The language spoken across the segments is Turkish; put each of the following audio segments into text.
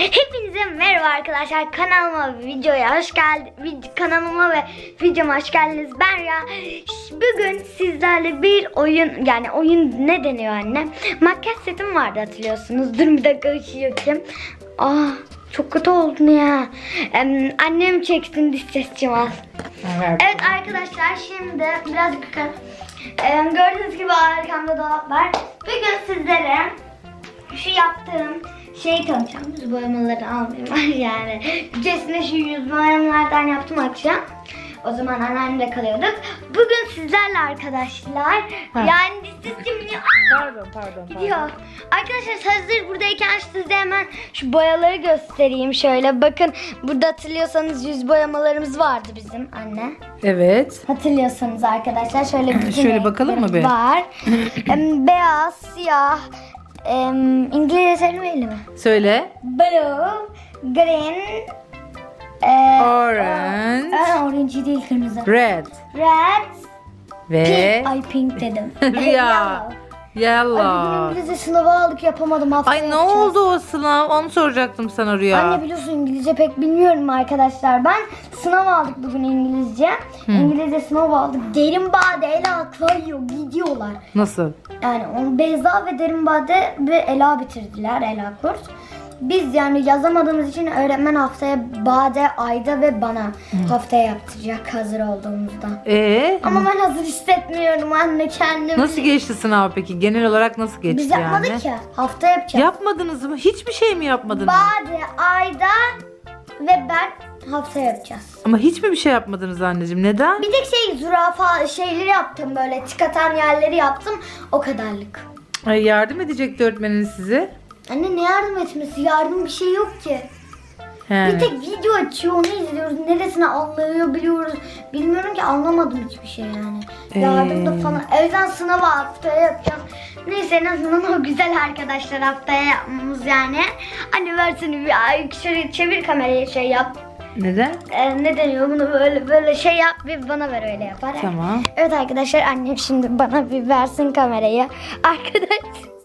Hepinize merhaba arkadaşlar. Kanalıma videoya hoş geldiniz. Kanalıma ve videoma hoş geldiniz. Ben ya bugün sizlerle bir oyun yani oyun ne deniyor anne? Makyaj setim vardı hatırlıyorsunuz. Dur bir dakika yakayım. Ah çok kötü oldun ya. Em, annem çeksin diş ses çıkmaz. Evet arkadaşlar şimdi birazcık yukarı. Em, gördüğünüz gibi arkamda dolap var. Bugün sizlere şu yaptığım şeyi tanıtacağım. Yüz boyamaları almayayım yani. Cesine şu yüz boyamalardan yaptım akşam. O zaman anneannemle kalıyorduk. Bugün sizlerle arkadaşlar. Yani dizim Pardon pardon. gidiyor. Arkadaşlar hazır buradayken size hemen şu boyaları göstereyim şöyle. Bakın burada hatırlıyorsanız yüz boyamalarımız vardı bizim anne. Evet. Hatırlıyorsanız arkadaşlar şöyle bütün Şöyle bakalım mı be? Var. Beyaz, siyah, em, İngilizce söylemeyelim mi? Söyle. Blue, green, e, Orange. Aa, orange değil kırmızı. Red. Red, Ve pink. Ay pink dedim. Rüya. Yellow. Ay bugün. İngilizce sınavı aldık yapamadım haftaya Ay ne yapacağız. oldu o sınav? Onu soracaktım sana Rüya. Anne biliyorsun İngilizce pek bilmiyorum arkadaşlar. Ben sınav aldık bugün İngilizce. İngilizce sınav aldık. Derin Bade, Ela kayıyor gidiyorlar. Nasıl? Yani onu Beyza ve Derin Bade ve Ela bitirdiler Ela kurs. Biz yani yazamadığımız için öğretmen haftaya Bade, Ayda ve bana haftaya yaptıracak hazır olduğumuzda. Ee, Ama ben hazır hissetmiyorum anne kendimi. nasıl geçti sınav peki? Genel olarak nasıl geçti Biz yapmadık yani? ya. Hafta yapacağız. Yapmadınız mı? Hiçbir şey mi yapmadınız? Bade, Ayda ve ben hafta yapacağız. Ama hiç mi bir şey yapmadınız anneciğim? Neden? Bir tek şey zürafa şeyleri yaptım böyle tık atan yerleri yaptım o kadarlık. Ay yardım edecekti öğretmeniniz size. Anne ne yardım etmesi? Yardım bir şey yok ki. He. Bir tek video açıyor onu izliyoruz. Neresine anlıyor biliyoruz. Bilmiyorum ki anlamadım hiçbir şey yani. Ee. Yardım da falan. O yüzden sınavı haftaya yapacağım. Neyse en azından o güzel arkadaşlar haftaya yapmamız yani. Anne versene bir ay şöyle çevir kamerayı şey yap. Neden? Ee, ne deniyor bunu böyle böyle şey yap bir bana ver öyle yapar. Tamam. Evet arkadaşlar annem şimdi bana bir versin kamerayı. Arkadaş.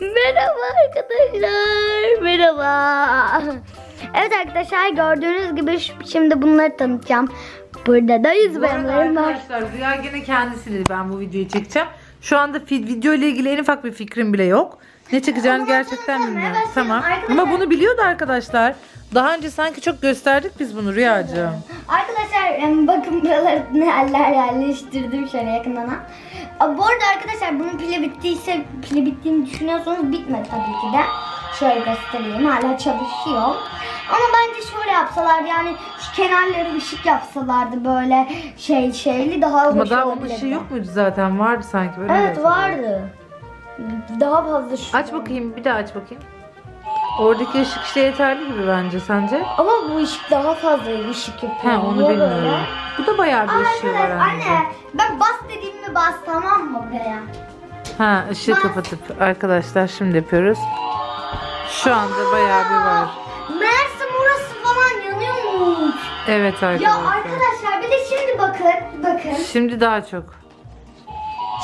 Merhaba arkadaşlar. Merhaba. Evet arkadaşlar gördüğünüz gibi şimdi bunları tanıtacağım. Burada da yüz boyamalarım var. arkadaşlar Rüya gene kendisi dedi ben bu videoyu çekeceğim. Şu anda video ile ilgili en ufak bir fikrim bile yok. Ne çekeceğini gerçekten bilmiyorum. Tamam. Ama bunu biliyordu arkadaşlar. Daha önce sanki çok gösterdik biz bunu Rüyacığım. Arkadaşlar bakın buraları ne haller yerleştirdim şöyle yakından. Bu arada arkadaşlar bunun pili bittiyse pili bittiğini düşünüyorsanız bitmedi tabii ki de. Şöyle göstereyim hala çalışıyor. Ama bence şöyle yapsalar yani şu kenarları ışık yapsalardı böyle şey şeyli daha Ama hoş daha onun olabilirdi. şey yok muydu zaten? Vardı sanki böyle. Evet vardı. Daha fazla şu. Aç bakayım bir daha aç bakayım. Oradaki ışık işte yeterli gibi bence sence? Ama bu ışık daha fazla ışık yapıyor. He onu Niye böyle? bilmiyorum. Bu da bayağı bir ışığı var anneciğim. anne ben bas dediğimi bas tamam mı buraya? Ha ışığı Bak. kapatıp arkadaşlar şimdi yapıyoruz. Şu anda bayağı bir var. Meğerse burası falan yanıyormuş. Evet Ya arkadaşlar. arkadaşlar bir de şimdi bakın. Bakın. Şimdi daha çok.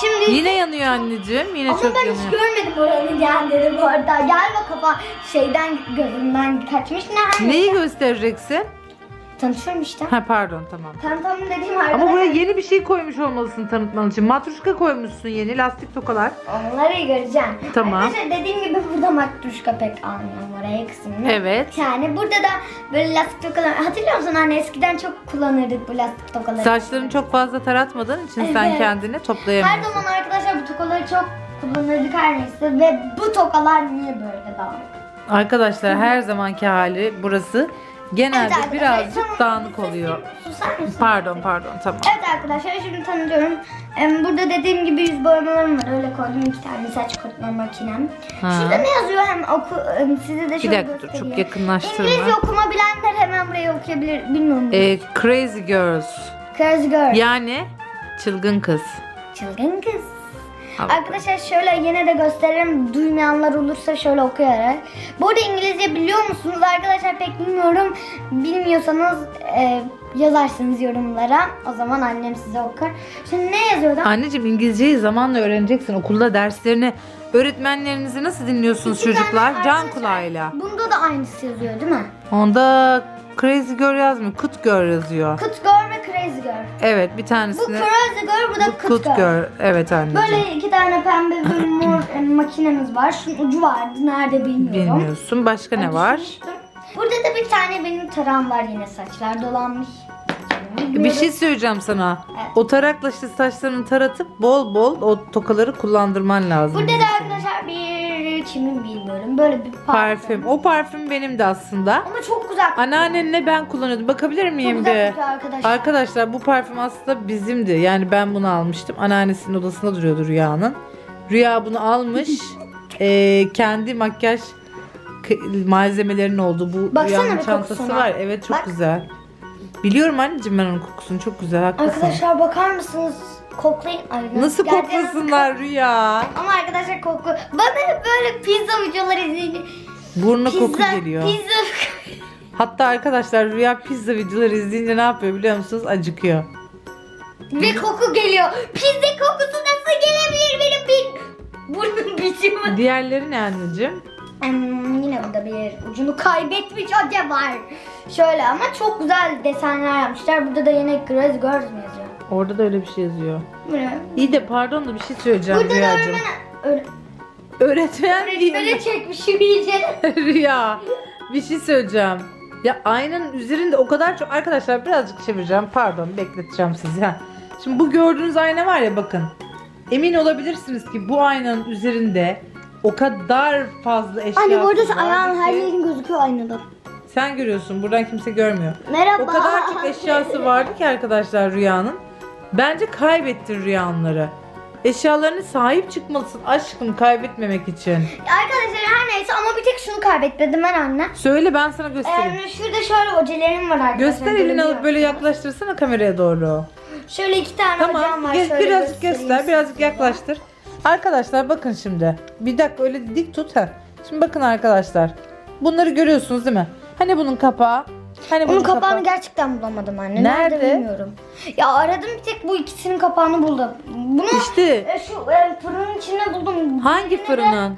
Şimdi Yine yanıyor anneciğim. Yine ama çok ben yanıyor. hiç görmedim oranın yanları bu arada. Galiba kafa şeyden gözümden kaçmış. Ne? Neyi göstereceksin? Tanıtıyorum işte. Ha pardon tamam. Tanıtım dediğim arkadaşlar. Ama buraya yeni bir şey koymuş olmalısın tanıtman için. Matruşka koymuşsun yeni lastik tokalar. Onları göreceğim. Tamam. Arkadaşlar dediğim gibi burada matruşka pek almıyorum oraya kısmını. Evet. Yani burada da böyle lastik tokalar. Hatırlıyor musun anne eskiden çok kullanırdık bu lastik tokaları. Saçlarını çok fazla taratmadığın için sen Evet. kendini Her toplayamıyorsun. zaman arkadaşlar bu tokaları çok kullanırdık her neyse ve bu tokalar niye böyle dağınık? Arkadaşlar her zamanki hali burası genelde Evet arkadaşlar, birazcık tamam. dağınık oluyor. Susar mısın? Pardon pardon tamam. Evet arkadaşlar şimdi tanıtıyorum. Em, Burada dediğim gibi yüz boyamalarım var. Öyle koydum iki tane saç kurutma makinem. Ha. Şurada ne yazıyor hem oku em, size de Bir şöyle dakika dur göstereyim. çok yakınlaştırma. İngilizce okuma bilenler hemen buraya okuyabilir. Bilmiyorum. Ee, crazy Girls. Crazy Girl. Yani çılgın kız. Çılgın kız. Arkadaşlar şöyle yine de gösterelim. Duymayanlar olursa şöyle okuyarak. Bu arada İngilizce biliyor musunuz arkadaşlar pek bilmiyorum. Bilmiyorsanız e, yazarsınız yorumlara. O zaman annem size okur. Şimdi ne yazıyordu? Anneciğim İngilizceyi zamanla öğreneceksin. Okulda derslerini öğretmenlerinizi nasıl dinliyorsunuz İki tane çocuklar? Can arkadaşlar- kulağıyla. Bunda da aynısı yazıyor değil mi? Onda Crazy Girl yazmıyor. Kut Girl yazıyor. Kut Girl Girl. Evet bir Bu tanesini. Crazy Girl, bu da Bu Kut Girl. Girl. Evet anneciğim. Böyle iki tane pembe bir mor e, makinemiz var. Şunun ucu vardı. Nerede bilmiyorum. Bilmiyorsun. Başka ne var? Burada da bir tane benim tarağım var yine saçlar dolanmış. Bir şey söyleyeceğim sana. Evet. O tarakla işte saçlarını taratıp bol bol o tokaları kullandırman lazım. Burada da arkadaşlar bir kimin bilmiyorum. Böyle bir parfüm. Parfüm. O parfüm benim de aslında. Ama çok güzel. Anneannenle ben kullanıyordum. Bakabilir çok miyim güzel bir? kokuyor arkadaşlar. Arkadaşlar bu parfüm aslında bizimdi. Yani ben bunu almıştım. Anneannesinin odasında duruyordu Rüya'nın. Rüya bunu almış. Ee, kendi makyaj k- malzemelerinin olduğu bu Baksana Rüya'nın bir çantası kokusuna. var. Evet çok Bak. güzel. Biliyorum anneciğim ben onun kokusunu çok güzel haklısın. Arkadaşlar bakar mısınız? Koklayın. Ay, Nasıl gerçekten koklasınlar Rüya? Ama arkadaşlar koku. Bana hep böyle pizza videoları izleyince. Burnu koku geliyor. pizza. Hatta arkadaşlar Rüya pizza videoları izleyince ne yapıyor biliyor musunuz? Acıkıyor. Ve koku geliyor. Pizza kokusu nasıl gelebilir benim bir burnum bitiyor. Diğerleri ne anneciğim? Hmm, yine burada bir ucunu kaybetmiş hoca var. Şöyle ama çok güzel desenler yapmışlar. Burada da yine Grace Girls mi yazıyor? Orada da öyle bir şey yazıyor. Bu ne? İyi de pardon da bir şey söyleyeceğim Burada da Rüyacığım. öğretmen... Öğretmen değil. Öğretmene çekmişim iyice. Rüya bir şey söyleyeceğim. Ya aynanın üzerinde o kadar çok arkadaşlar birazcık çevireceğim pardon bekleteceğim sizi. Ha. Şimdi bu gördüğünüz ayna var ya bakın. Emin olabilirsiniz ki bu aynanın üzerinde o kadar fazla eşya Anne bu arada var ayağın her yerin gözüküyor aynada. Sen görüyorsun buradan kimse görmüyor. Merhaba. O kadar çok eşyası vardı ki arkadaşlar Rüya'nın. Bence kaybettin Rüya onları. Eşyalarına sahip çıkmalısın aşkım kaybetmemek için. Arkadaşlar her neyse ama bir tek şunu kaybetmedim ben anne. Söyle ben sana göstereyim. Ee, şurada şöyle ocelerim var arkadaşlar. Göster elini alıp böyle yaklaştırsana kameraya doğru. Şöyle iki tane Tamam var. gez, şöyle birazcık göster birazcık size. yaklaştır. Arkadaşlar bakın şimdi. Bir dakika öyle dik tut ha. Şimdi bakın arkadaşlar. Bunları görüyorsunuz değil mi? Hani bunun kapağı? Hani Onun kapağını kapağı? gerçekten bulamadım anne. Nerede? Nerede? bilmiyorum. Ya aradım bir tek bu ikisinin kapağını buldum. Bunu İşte e, şu e, fırının içinde buldum. hangi Birine de- fırının?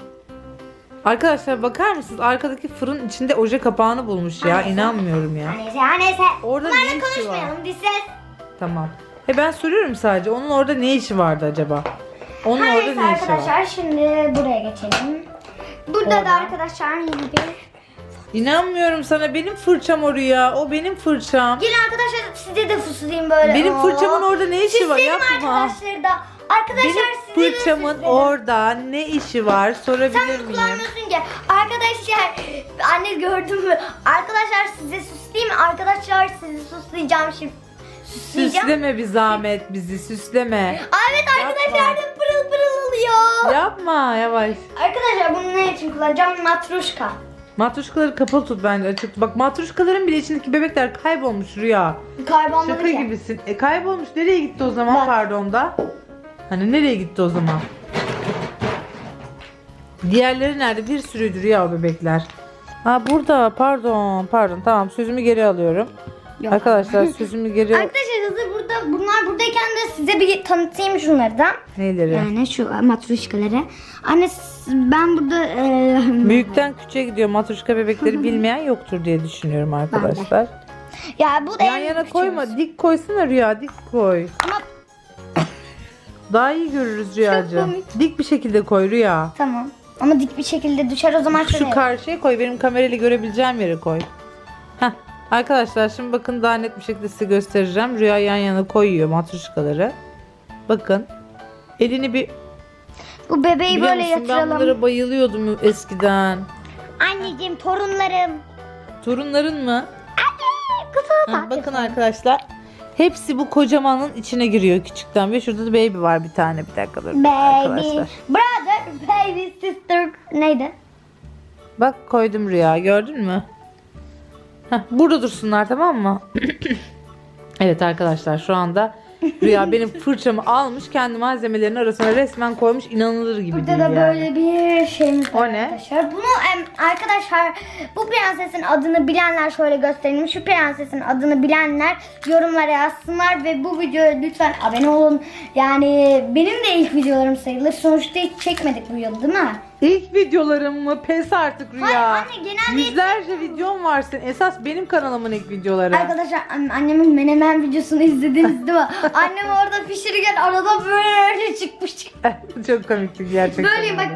Arkadaşlar bakar mısınız? Arkadaki fırın içinde oje kapağını bulmuş ya. Neyse. İnanmıyorum ya. Ha neyse. Orada ne Bunlarla işi var? Tamam. E ben soruyorum sadece. Onun orada ne işi vardı acaba? Onun Her orada ne işi var? arkadaşlar şimdi buraya geçelim. Burada Orada. da arkadaşlar yeni bir... İnanmıyorum sana. Benim fırçam o Rüya. O benim fırçam. Gelin arkadaşlar size de fısıldayayım böyle. Benim Oo. fırçamın orada ne işi var? Süsleyelim Yapma. arkadaşları da. Arkadaşlar Benim size de fırçamın süsleyelim. orada ne işi var sorabilir Sen miyim? kullanmıyorsun ki. Arkadaşlar anne gördün mü? Arkadaşlar size süsleyeyim? Arkadaşlar sizi süsleyeceğim şimdi. Süsleyeceğim. Süsleme bir zahmet bizi süsleme. Aa, Evet arkadaşlar da pırıl pırıl oluyor. Yapma yavaş. Arkadaşlar bunu ne için kullanacağım? Matruşka. Matruşkaları kapalı tut bence açık. tut. Bak matruşkaların bile içindeki bebekler kaybolmuş Rüya. Kaybolmadı Şaka ki. gibisin. E kaybolmuş nereye gitti o zaman Bak. pardon da? Hani nereye gitti o zaman? Diğerleri nerede? Bir sürüydü Rüya o bebekler. Ha burada pardon pardon tamam sözümü geri alıyorum. Yok. Arkadaşlar sözümü geri Arkadaşlar hazır burada bunlar buradayken de size bir tanıtayım şunları da. Neyleri? Yani şu matruşkaları. Anne ben burada e, Büyükten küçüğe gidiyor. Matruşka bebekleri bilmeyen yoktur diye düşünüyorum arkadaşlar. ya bu da Yan en yana küçüğümüz. koyma. Dik koysana Rüya. Dik koy. Ama Daha iyi görürüz Rüyacığım. Dik bir şekilde koy Rüya. tamam. Ama dik bir şekilde düşer o zaman şöyle. Şu karşıya koy. Benim kamerayla görebileceğim yere koy. Arkadaşlar şimdi bakın daha net bir şekilde size göstereceğim. Rüya yan yana koyuyor matruşkaları. Bakın. Elini bir bu bebeği biliyor böyle musun ben yatıralım. bunlara bayılıyordum eskiden. Anneciğim torunlarım. Torunların mı? Kutu Ha, bakın arkadaşlar. Hepsi bu kocamanın içine giriyor küçükten ve şurada da baby var bir tane bir dakika dur Baby, arkadaşlar. brother, baby, sister. Neydi? Bak koydum rüya gördün mü? Heh, burada dursunlar tamam mı? evet arkadaşlar şu anda Rüya benim fırçamı almış kendi malzemelerinin arasına resmen koymuş inanılır gibi Burada değil da yani. böyle bir şeyimiz var O ne? arkadaşlar. Bunu em, arkadaşlar bu prensesin adını bilenler şöyle gösterelim. Şu prensesin adını bilenler yorumlara yazsınlar ve bu videoya lütfen abone olun. Yani benim de ilk videolarım sayılır. Sonuçta hiç çekmedik bu yıl değil mi? İlk videolarım mı? Pes artık Rüya. Hayır anne, genelde Yüzlerce videom var senin. Esas benim kanalımın ilk videoları. Arkadaşlar an- annemin menemen videosunu izlediniz değil mi? Annem orada pişirirken arada böyle çıkmış. Çok komikti gerçekten. Böyleyim bak.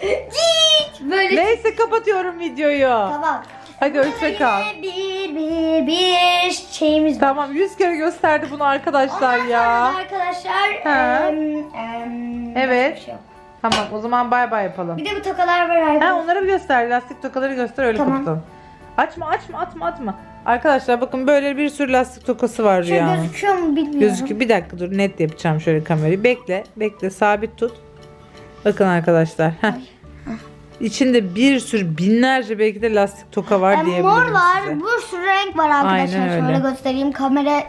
Ciiiit böyle. Neyse kapatıyorum videoyu. Tamam. Hadi hoşça kal. Yine Bir bir bir şeyimiz var. Tamam 100 kere gösterdi bunu arkadaşlar Ondan ya. sonra da arkadaşlar Ha. em, em, Evet. başka bir şey yok. Tamam o zaman bay bay yapalım. Bir de bu tokalar var Ha arkadaşlar. onları bir göster. Lastik tokaları göster öyle Tamam. kapatalım. Açma açma atma atma. Arkadaşlar bakın böyle bir sürü lastik tokası var Şöyle Rüya'nın. gözüküyor mu bilmiyorum. Gözüküyor. Bir dakika dur net yapacağım şöyle kamerayı. Bekle bekle sabit tut. Bakın arkadaşlar. Heh. İçinde bir sürü binlerce belki de lastik toka var Em, diyebilirim mor var, size. bir sürü renk var arkadaşlar. Aynen öyle. Şöyle göstereyim kamera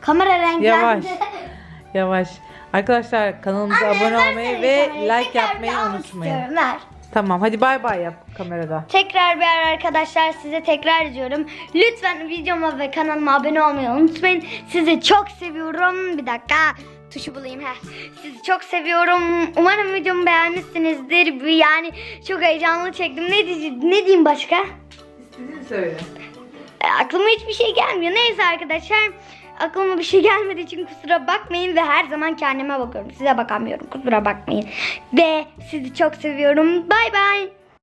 kamera renklendi. Yavaş. Yavaş. Arkadaşlar kanalımıza Anne, abone olmayı ve like Tekrar yapmayı almak unutmayın. istiyorum, Ver. Tamam hadi bay bay yap kamerada. Tekrar bir ara arkadaşlar size tekrar ediyorum. Lütfen videoma ve kanalıma abone olmayı unutmayın. Sizi çok seviyorum. Bir dakika tuşu bulayım. Heh. Sizi çok seviyorum. Umarım videomu beğenmişsinizdir. Bir- Yani çok heyecanlı çektim. Ne, diye- ne diyeyim başka? İstediğini söyle. E, aklıma hiçbir şey gelmiyor. Neyse arkadaşlar. Aklıma bir şey gelmediği için kusura bakmayın ve her zaman kendime bakıyorum. Size bakamıyorum. Kusura bakmayın. Ve sizi çok seviyorum. Bay bay.